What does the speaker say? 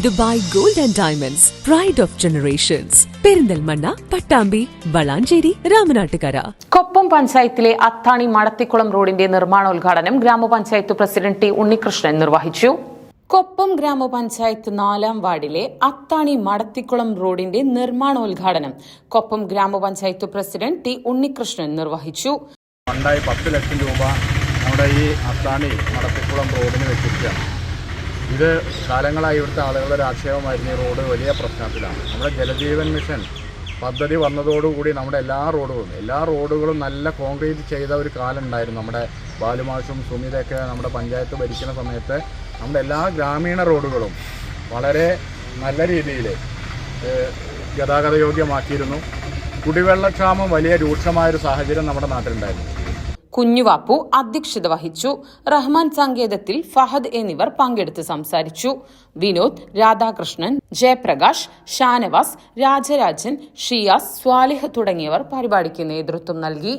Dubai gold and diamonds pride of generations Perinthalmanna Pattambi Valanchery Ramanattukara. Koppam പഞ്ചായത്തിലെ അത്താണി മടത്തിക്കുളം റോഡിന്റെ നിർമ്മാണോദ്ഘാടനം ഗ്രാമപഞ്ചായത്ത് പ്രസിഡന്റ് ടി ഉണ്ണികൃഷ്ണൻ നിർവഹിച്ചു. കൊപ്പം ഗ്രാമപഞ്ചായത്ത് നാലാം വാർഡിലെ അത്താണി മടത്തിക്കുളം റോഡിന്റെ നിർമ്മാണോദ്ഘാടനം കൊപ്പം ഗ്രാമപഞ്ചായത്ത് പ്രസിഡന്റ് ടി ഉണ്ണികൃഷ്ണൻ നിർവഹിച്ചു. ഫണ്ടായി പത്ത് ലക്ഷം രൂപ നമ്മുടെ ഈ അത്താണി മടത്തിക്കുളം റോഡിന് വെച്ചിരിക്കുകയാണ്. ഇത് കാലങ്ങളായി ഇവിടുത്തെ ആളുകളുടെ ഒരു ആക്ഷേപമായിരുന്നു ഈ റോഡ് വലിയ പ്രശ്നത്തിലാണ്. നമ്മുടെ ജലജീവൻ മിഷൻ പദ്ധതി വന്നതോടുകൂടി നമ്മുടെ എല്ലാ റോഡുകളും എല്ലാ റോഡുകളും നല്ല കോൺക്രീറ്റ് ചെയ്ത ഒരു കാലം ഉണ്ടായിരുന്നു നമ്മുടെ ബാലുമാഷും സുമിതയൊക്കെ നമ്മുടെ പഞ്ചായത്ത് ഭരിക്കുന്ന സമയത്ത് നമ്മുടെ എല്ലാ ഗ്രാമീണ റോഡുകളും വളരെ നല്ല രീതിയിൽ ഗതാഗത ഗതാഗതയോഗ്യമാക്കിയിരുന്നു. കുടിവെള്ളക്ഷാമം വലിയ രൂക്ഷമായൊരു സാഹചര്യം നമ്മുടെ നാട്ടിലുണ്ടായിരുന്നു. കുഞ്ഞുവാപ്പു അധ്യക്ഷത വഹിച്ചു. റഹ്മാൻ സങ്കേതത്തിൽ ഫഹദ് എന്നിവർ പങ്കെടുത്ത് സംസാരിച്ചു. വിനോദ് രാധാകൃഷ്ണൻ ജയപ്രകാശ് ഷാനവാസ് രാജരാജൻ ഷിയാസ് സ്വാലിഹ് തുടങ്ങിയവർ പരിപാടിക്ക് നേതൃത്വം നൽകി.